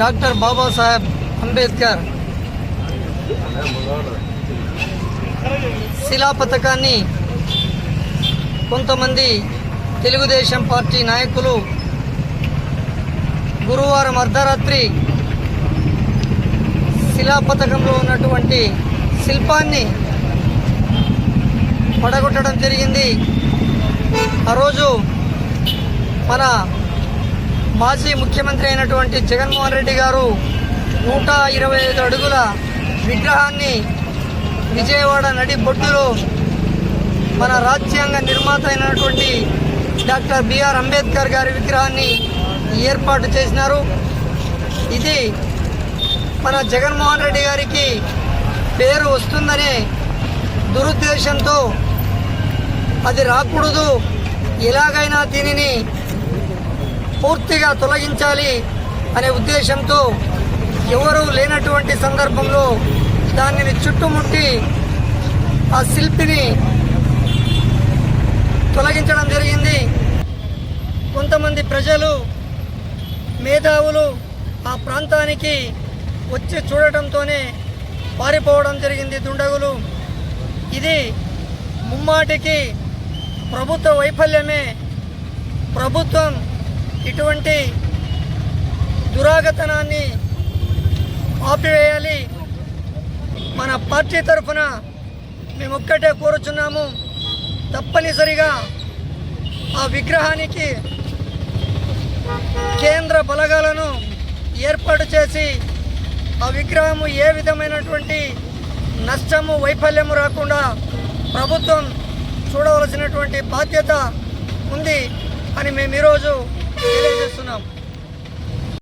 Doctor Babasaheb Ambedkar. శిలా పథకాన్ని కొంతమంది తెలుగుదేశం పార్టీ నాయకులు గురువారం అర్ధరాత్రి శిలా పథకంలో ఉన్నటువంటి శిల్పాన్ని పడగొట్టడం జరిగింది. ఆ రోజు మన మాజీ ముఖ్యమంత్రి అయినటువంటి జగన్మోహన్ రెడ్డి గారు నూట ఇరవై ఐదు అడుగుల విగ్రహాన్ని విజయవాడ నడి బొడ్డులో మన రాజ్యాంగ నిర్మాత అయినటువంటి డాక్టర్ బిఆర్ అంబేద్కర్ గారి విగ్రహాన్ని ఏర్పాటు చేసినారు. ఇది మన జగన్మోహన్ రెడ్డి గారికి పేరు వస్తుందనే దురుద్దేశంతో అది రాకూడదు. ఎలాగైనా దీనిని పూర్తిగా తొలగించాలి అనే ఉద్దేశంతో ఎవరూ లేనటువంటి సందర్భంలో దానిని చుట్టుముట్టి ఆ శిల్పిని తొలగించడం జరిగింది. కొంతమంది ప్రజలు మేధావులు ఆ ప్రాంతానికి వచ్చి చూడటంతోనే పారిపోవడం జరిగింది దుండగులు. ఇది ముమ్మాటికి ప్రభుత్వ వైఫల్యమే. ప్రభుత్వం ఇటువంటి దురాగతనాన్ని ఆపివేయాలి. మన పార్టీ తరఫున మేము ఒక్కటే కోరుచున్నాము. తప్పనిసరిగా ఆ విగ్రహానికి కేంద్ర బలగాలను ఏర్పాటు చేసి ఆ విగ్రహము ఏ విధమైనటువంటి నష్టము వైఫల్యము రాకుండా ప్రభుత్వం చూడవలసినటువంటి బాధ్యత ఉంది అని మేము ఈరోజు తెలియజేస్తున్నాం.